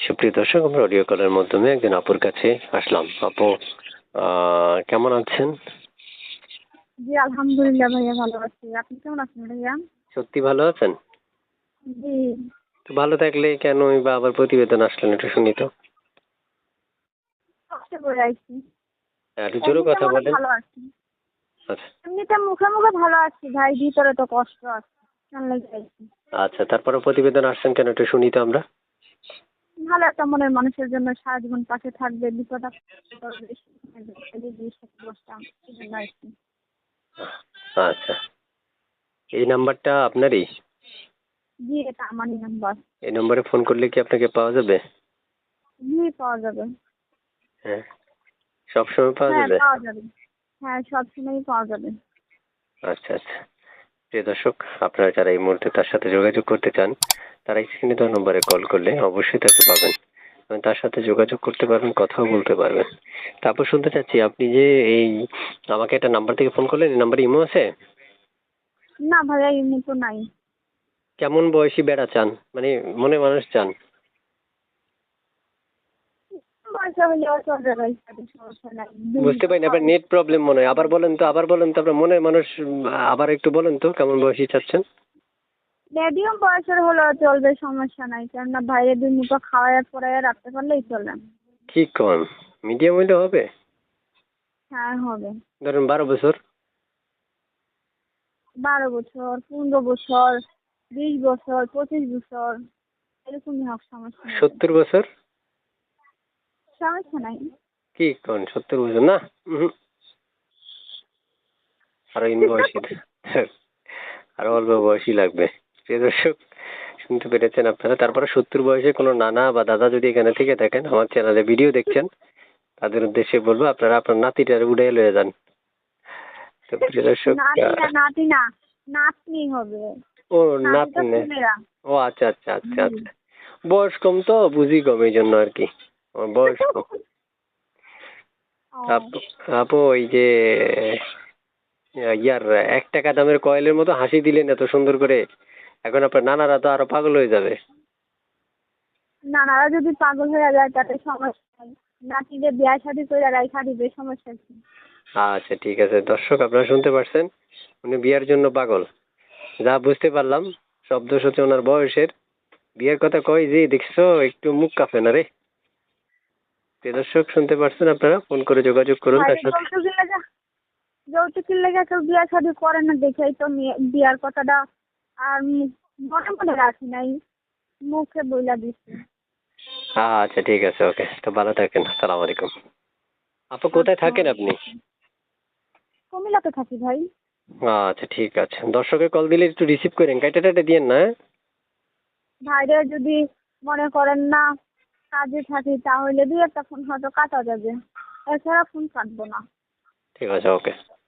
সুপ্রিয় দর্শক আমরা অডিও কলের মাধ্যমে একজন আপুর কাছে আসলাম। আপু কেমন আছেন? জি আলহামদুলিল্লাহ ভাইয়া ভালো আছি। আপনি কেমন আছেন ভাইয়া? সত্যি ভালো আছেন? জি। তো ভালো থাকলে কেনই বা আবার প্রতিবেদন আসলেন একটু শুনি তো। কষ্ট করে আছি হ্যাঁ, একটু জোরে কথা বলেন। ভালো আছি। আচ্ছা। এমনিতে মুখে মুখে ভালো আছি ভাই ভিতরে তো কষ্ট আছে। আচ্ছা তারপরে প্রতিবেদন আসছেন কেন একটু শুনি তো আমরা। ভালো একটা মনের মানুষের জন্য সারা জীবন পাশে থাকবে বিপদ। আচ্ছা। এই নাম্বারটা আপনারই? জি এটা আমারই নাম্বার। এই নম্বরে ফোন করলে কি আপনাকে পাওয়া যাবে? জি পাওয়া যাবে। হ্যাঁ। সবসময় পাওয়া হ্যাঁ যাবে? পাওয়া যাবে। হ্যাঁ সবসময়ই পাওয়া যাবে। আচ্ছা আচ্ছা। প্রিয় দর্শক আপনারা যারা এই মুহূর্তে তার সাথে যোগাযোগ করতে চান তারা স্ক্রিনে দেওয়া নম্বরে কল করলে অবশ্যই তাকে পাবেন। এবং তার সাথে যোগাযোগ করতে পারবেন কথাও বলতে পারবেন। তারপর শুনতে চাচ্ছি আপনি যে এই আমাকে একটা নাম্বার থেকে ফোন করলেন এই নাম্বারে ইমো আছে? না ভাইয়া ইমো তো নাই। কেমন বয়সী বেড়া চান? মানে মনে মানুষ চান পয়সা হলেও চলবে ভাই তাতে সমস্যা নাই বুঝতে পারিনি আপনার নেট প্রবলেম মনে হয়। আবার বলেন তো আবার বলেন তো আপনার মনে মানুষ আবার একটু বলেন তো কেমন বয়সী চাচ্ছেন? মিডিয়াম বয়সের হলেও চলবে সমস্যা নাই। কেননা বাইরে দুই মুঠো খাওয়ায় পড়ায় রাখতে পারলেই চলে কি কন? মিডিয়াম হইলে হবে? হ্যাঁ হবে। ধরুন বারো বছর। বারো বছর পনেরো বছর বিশ বছর পঁচিশ বছর এরকমই হোক সমস্যা সত্তর বছর? সমস্যা নাই কি কোন সত্তর বছর না। আরও ইন বয়সী আরও অল্প বয়সী লাগবে। প্রিয় দর্শক শুনতে পেরেছেন আপনারা। তারপরে সত্তর বয়সে কোনো নানা বা দাদা যদি এখানে থেকে থাকেন আমার চ্যানেলে ভিডিও দেখছেন তাদের উদ্দেশ্যে বলব আপনারা আপনার নাতিটার উড়ে লয়ে যান। তো প্রিয় দর্শক নাতি না আহ, নাতি না নাতনি হবে। ও নাতনি। ও আচ্ছা আচ্ছা আচ্ছা আচ্ছা। বয়স কম তো বুঝি কম এই জন্য আর কি। আপু ওই যে ইয়ার এক টাকা দামের কয়েলের মতো হাসি দিলেন এত সুন্দর করে। এখন আপনার নানারা তো আরও পাগল হয়ে যাবে। নানারা যদি পাগল হয়ে যায় তাতে সমস্যা নাতিদের বিয়া শাদি করে রাইখা দিবে সমস্যা কি? আচ্ছা ঠিক আছে। দর্শক আপনারা শুনতে পারছেন? উনি বিয়ের জন্য পাগল। যা বুঝতে পারলাম শব্দ হচ্ছে ওনার বয়সের। বিয়ের কথা কই যে দেখছ একটু মুখ কাঁপে না রে? দর্শক শুনতে পারছেন আপনারা? ফোন করে যোগাযোগ করুন তার সাথে যৌতুকের লেগে কেউ বিয়া শাদি করে না দেখেই তো বিয়ার কথাটা আর মনে মনে রাখি নাই। মুখে বইলা দিছি। আচ্ছা ঠিক আছে ওকে। তো ভালো থাকেন আসসালামু আলাইকুম। আপু কোথায় থাকেন আপনি? কুমিল্লাতে থাকি ভাই। আচ্ছা ঠিক আছে। দর্শকের কল দিলে একটু রিসিভ করেন। কাইটা টাইটা দিয়েন না হ্যাঁ? ভাইরে যদি মনে করেন না কাজে থাকি তাহলে দু একটা ফোন হয়তো কাটা যাবে। এছাড়া ফোন কাটবো না। ঠিক আছে ওকে